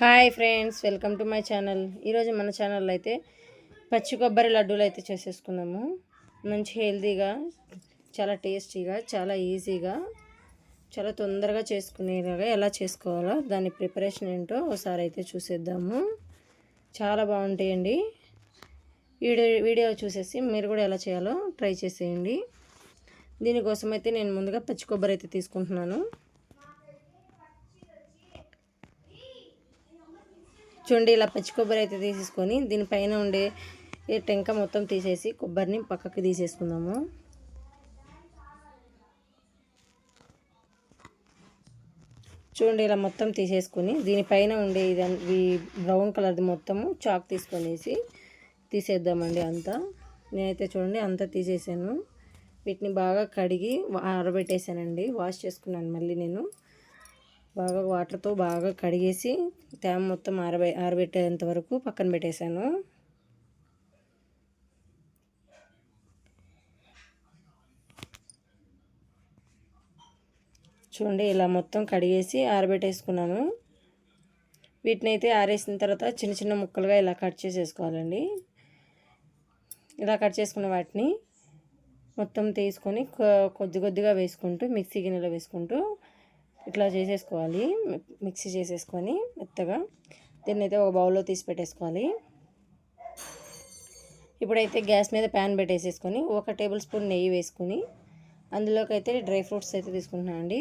Hi friends welcome to my channel. ఈరోజు మన ఛానల్లో అయితే పచ్చి కొబ్బరి లడ్డూలు అయితే చేసేసుకున్నాము మంచి హెల్తీగా చాలా టేస్టీగా చాలా ఈజీగా చాలా తొందరగా చేసుకునేలాగా ఎలా చేసుకోవాలో దాని ప్రిపరేషన్ ఏంటో ఒకసారి అయితే చూసేద్దాము. చాలా బాగుంటాయండి. వీడియో వీడియో చూసేసి మీరు కూడా ఎలా చేయాలో ట్రై చేసేయండి. దీనికోసం అయితే నేను ముందుగా పచ్చి కొబ్బరి అయితే తీసుకుంటున్నాను. చూడండి ఇలా పచ్చి కొబ్బరి అయితే తీసేసుకొని దీనిపైన ఉండే ఈ టెంక మొత్తం తీసేసి కొబ్బరిని పక్కకి తీసేసుకుందాము. చూడండి ఇలా మొత్తం తీసేసుకొని దీనిపైన ఉండే ఇది బ్రౌన్ కలర్ది మొత్తము చాక్ తీసుకొనేసి తీసేద్దామండి అంతా. నేనైతే చూడండి అంతా తీసేసాను. వీటిని బాగా కడిగి ఆరబెట్టేసానండి. వాష్ చేసుకున్నాను మళ్ళీ నేను. బాగా వాటర్తో బాగా కడిగేసి తేమ మొత్తం ఆరబె ఆరబెట్టేంత వరకు పక్కన పెట్టేశాను చూడండి ఇలా మొత్తం కడిగేసి ఆరబెట్టేసుకున్నాను. వీటిని అయితే ఆరేసిన తర్వాత చిన్న చిన్న ముక్కలుగా ఇలా కట్ చేసేసుకోవాలండి. ఇలా కట్ చేసుకున్న వాటిని మొత్తం తీసుకొని కొద్ది కొద్దిగా వేసుకుంటూ మిక్సీ గిన్నెలో వేసుకుంటూ ఇట్లా చేసేసుకోవాలి మిక్సీ చేసేసుకొని మెత్తగా. దీన్ని అయితే ఒక బౌల్లో తీసి పెట్టేసుకోవాలి. ఇప్పుడైతే గ్యాస్ మీద ప్యాన్ పెట్టేసేసుకొని ఒక టేబుల్ స్పూన్ నెయ్యి వేసుకొని అందులోకి అయితే డ్రై ఫ్రూట్స్ అయితే తీసుకుంటున్నాను అండి.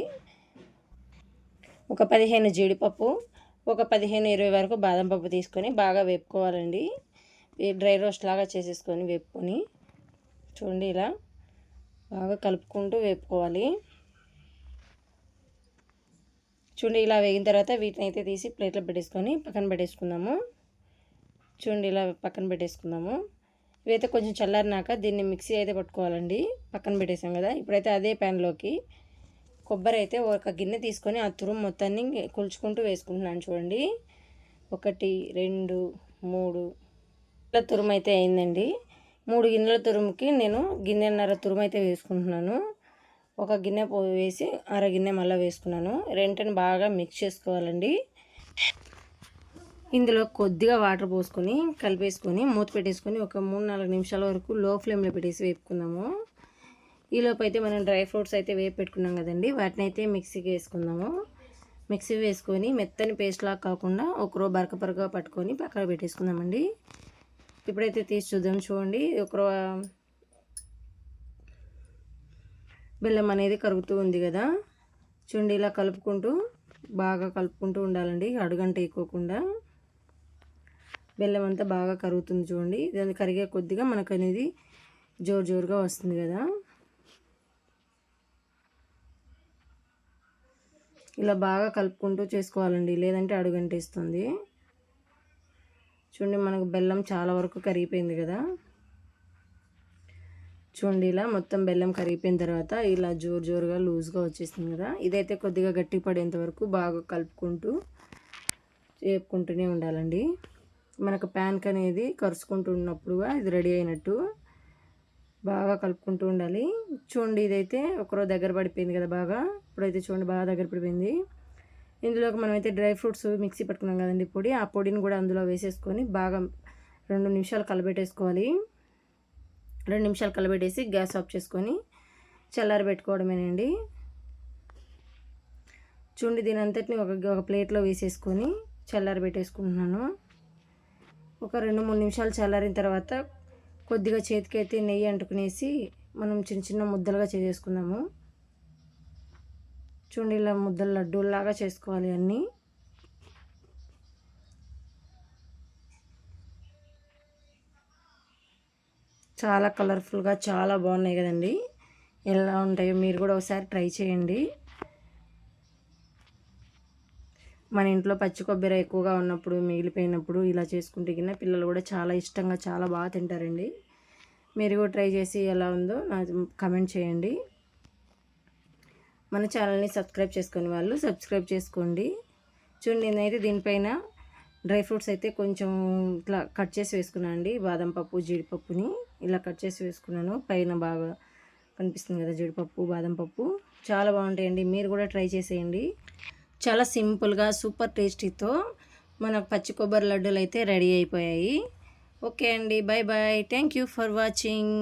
ఒక పదిహేను జీడిపప్పు ఒక పదిహేను ఇరవై వరకు బాదం పప్పు తీసుకొని బాగా వేపుకోవాలండి. డ్రై రోస్ట్ లాగా చేసేసుకొని వేపుకొని చూడండి ఇలా బాగా కలుపుకుంటూ వేపుకోవాలి. చూడండి ఇలా వేగిన తర్వాత వీటిని అయితే తీసి ప్లేట్లో పెట్టేసుకొని పక్కన పెట్టేసుకుందాము. చూడండి ఇలా పక్కన పెట్టేసుకుందాము. ఇవైతే కొంచెం చల్లారినాక దీన్ని మిక్సీ అయితే పట్టుకోవాలండి. పక్కన పెట్టేసాం కదా. ఇప్పుడైతే అదే ప్యాన్లోకి కొబ్బరి అయితే ఒక గిన్నె తీసుకొని ఆ తురుము మొత్తాన్ని కొలుచుకుంటూ వేసుకుంటున్నాను చూడండి. ఒకటి రెండు మూడు. ఇలా తురుము అయితే అయిందండి. మూడు గిన్నెల తురుముకి నేను గిన్నెన్నర తురుము అయితే వేసుకుంటున్నాను. ఒక గిన్నె వేసి అర గిన్నె మళ్ళీ వేసుకున్నాను. రెంటిని బాగా మిక్స్ చేసుకోవాలండి. ఇందులో కొద్దిగా వాటర్ పోసుకొని కలిపేసుకొని మూత పెట్టేసుకొని ఒక మూడు నాలుగు నిమిషాల వరకు లో ఫ్లేమ్లో పెట్టేసి వేపుకుందాము. ఈలోపు అయితే మనం డ్రై ఫ్రూట్స్ అయితే వేపు పెట్టుకున్నాం కదండి వాటిని అయితే మిక్సీకి వేసుకుందాము. మిక్సీ వేసుకొని మెత్తని పేస్ట్ లాగా కాకుండా ఒకరో బరక బరక పట్టుకొని పక్కన పెట్టేసుకుందామండి. ఇప్పుడైతే తీసి చూద్దాం చూడండి. ఒకరో బెల్లం అనేది కరుగుతూ ఉంది కదా. చూడండి ఇలా కలుపుకుంటూ బాగా కలుపుకుంటూ ఉండాలండి. అడుగంట ఎక్కువకుండా బెల్లం అంతా బాగా కరుగుతుంది చూడండి. దాన్ని కరిగే కొద్దిగా మనకు అనేది జోరు జోరుగా వస్తుంది కదా. ఇలా బాగా కలుపుకుంటూ చేసుకోవాలండి. లేదంటే అడుగంటేస్తుంది. చూడండి మనకు బెల్లం చాలా వరకు కరిగిపోయింది కదా. చూడండి ఇలా మొత్తం బెల్లం కరిగిపోయిన తర్వాత ఇలా జోరు జోరుగా లూజ్గా వచ్చేసింది కదా. ఇదైతే కొద్దిగా గట్టి పడేంత వరకు బాగా కలుపుకుంటూ వేపుకుంటూనే ఉండాలండి. మనకు ప్యాన్క్ అనేది కరుచుకుంటూ ఉన్నప్పుడుగా ఇది రెడీ అయినట్టు బాగా కలుపుకుంటూ ఉండాలి. చూడండి ఇదైతే ఒకరో దగ్గర పడిపోయింది కదా బాగా. ఇప్పుడైతే చూడండి బాగా దగ్గర పడిపోయింది. ఇందులోకి మనమైతే డ్రై ఫ్రూట్స్ మిక్సీ పట్టుకున్నాం కదండి పొడి. ఆ పొడిని కూడా అందులో వేసేసుకొని బాగా రెండు నిమిషాలు కలబెట్టేసుకోవాలి. రెండు నిమిషాలు కలబెట్టేసి గ్యాస్ ఆఫ్ చేసుకొని చల్లారి పెట్టుకోవడమేనండి. చూడండి దీని అంతటిని ఒక ఒక ప్లేట్లో వేసేసుకొని చల్లారి పెట్టేసుకుంటున్నాను. ఒక రెండు మూడు నిమిషాలు చల్లారిన తర్వాత కొద్దిగా చేతికి అయితే నెయ్యి అంటుకునేసి మనం చిన్న చిన్న ముద్దలుగా చేసేసుకుందాము. చూడండి ఇలా ముద్దలు లడ్డూల్లాగా చేసుకోవాలి అన్నీ. చాలా కలర్ఫుల్గా చాలా బాగున్నాయి కదండి. ఎలా ఉంటాయో మీరు కూడా ఒకసారి ట్రై చేయండి. మన ఇంట్లో పచ్చి కొబ్బరి ఎక్కువగా ఉన్నప్పుడు మిగిలిపోయినప్పుడు ఇలా చేసుకుంటే కింద పిల్లలు కూడా చాలా ఇష్టంగా చాలా బాగా తింటారండి. మీరు కూడా ట్రై చేసి ఎలా ఉందో నాకు కమెంట్ చేయండి. మన ఛానల్ని సబ్స్క్రైబ్ చేసుకునే వాళ్ళు సబ్స్క్రైబ్ చేసుకోండి. చూడండి నేనైతే దీనిపైన డ్రై ఫ్రూట్స్ అయితే కొంచెం ఇట్లా కట్ చేసి వేసుకున్నాను అండి. బాదం పప్పు జీడిపప్పుని ఇలా కట్ చేసి వేసుకున్నాను. పైన బాగా కనిపిస్తుంది కదా జీడిపప్పు బాదం పప్పు. చాలా బాగుంటాయండి. మీరు కూడా ట్రై చేసేయండి. చాలా సింపుల్గా సూపర్ టేస్టీతో మన పచ్చి కొబ్బరి లడ్డూలు అయితే రెడీ అయిపోయాయి. ఓకే అండి. Bye bye thank you for watching.